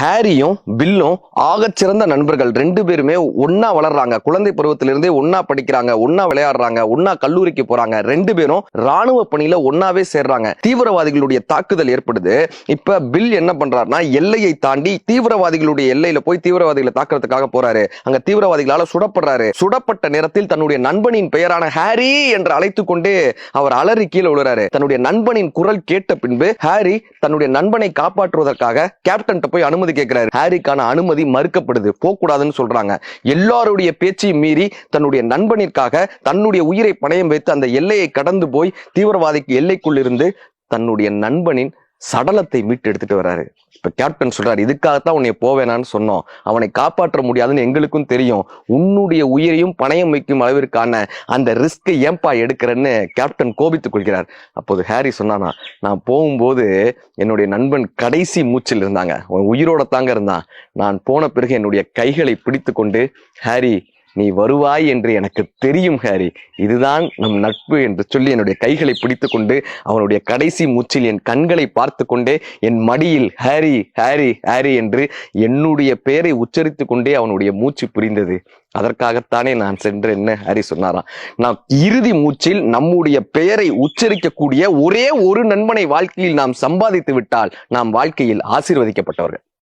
ஹாரியும் பில்லும் ஆகச்சிறந்த நண்பர்கள். ரெண்டு பேருமே ஒன்னா வளர்றாங்க. குழந்தை பருவத்திலிருந்தே ஒன்னா படிக்கிறாங்க ஒன்னா விளையாடுறாங்க ஒன்னா கல்லூரிக்கு போறாங்க. ரெண்டு பேரும் ராணுவ பணியில ஒன்னாவே சேர்றாங்க. தீவிரவாதிகளுடைய தாக்குதல் ஏற்படுது. இப்ப பில் என்ன பண்றாருன்னா எல்லையை தாண்டி தீவிரவாதிகளுடைய எல்லையில போய் தீவிரவாதிகளை தாக்குறதுக்காக போறாரு. அங்க தீவிரவாதிகளால சுடப்படுறாரு. சுடப்பட்ட நேரத்தில் தன்னுடைய நண்பனின் பெயரான ஹாரி என்று அழைத்து கொண்டே அவர் அலறி கீழே விழுறாரு. தன்னுடைய நண்பனின் குரல் கேட்ட பின்பு ஹாரி தன்னுடைய நண்பனை காப்பாற்றுவதற்காக கேப்டன் போய் அனுமதி கேட்கிறாரு ஹாரிக்கான அனுமதி மறுக்கப்படுது போகக்கூடாதுன்னு சொல்றாங்க. எல்லாருடைய பேச்சையும் மீறி தன்னுடைய நண்பனிற்காக தன்னுடைய உயிரை பணயம் வைத்து அந்த எல்லையை கடந்து போய் தீவிரவாதிக்கு எல்லைக்குள் இருந்து தன்னுடைய நண்பனின் சடலத்தை மீட்டு எடுத்துட்டு வராரு. இப்ப கேப்டன் சொல்றாரு இதுக்காகத்தான் உன்னை போவேனான்னு சொன்னோம். அவனை காப்பாற்ற முடியாதுன்னு எங்களுக்கும் தெரியும். உன்னுடைய உயிரையும் பணயம் வைக்கும் அளவிற்கான அந்த ரிஸ்கை ஏன்பா எடுக்கிறேன்னு கேப்டன் கோபித்துக் கொள்கிறார். அப்போது ஹாரி சொன்னானா நான் போகும்போது என்னுடைய நண்பன் கடைசி மூச்சில் இருந்தாங்க. அவன் உயிரோட தாங்க இருந்தான். நான் போன பிறகு என்னுடைய கைகளை பிடித்து கொண்டு ஹாரி நீ வருவாய் என்று எனக்கு தெரியும் ஹாரி. இதுதான் நம் நட்பு என்று சொல்லி என்னுடைய கைகளை பிடித்து கொண்டு அவனுடைய கடைசி மூச்சில் என் கண்களை பார்த்து கொண்டே என் மடியில் ஹாரி ஹாரி ஹாரி என்று என்னுடைய பெயரை உச்சரித்து கொண்டே அவனுடைய மூச்சு புரிந்தது. அதற்காகத்தானே நான் சென்றேன்னு ஹாரி சொன்னாராம். நாம் இறுதி மூச்சில் நம்முடைய பெயரை உச்சரிக்கக்கூடிய ஒரே ஒரு நண்பனை வாழ்க்கையில் நாம் சம்பாதித்து விட்டால் நாம் வாழ்க்கையில் ஆசீர்வதிக்கப்பட்டவர்கள்.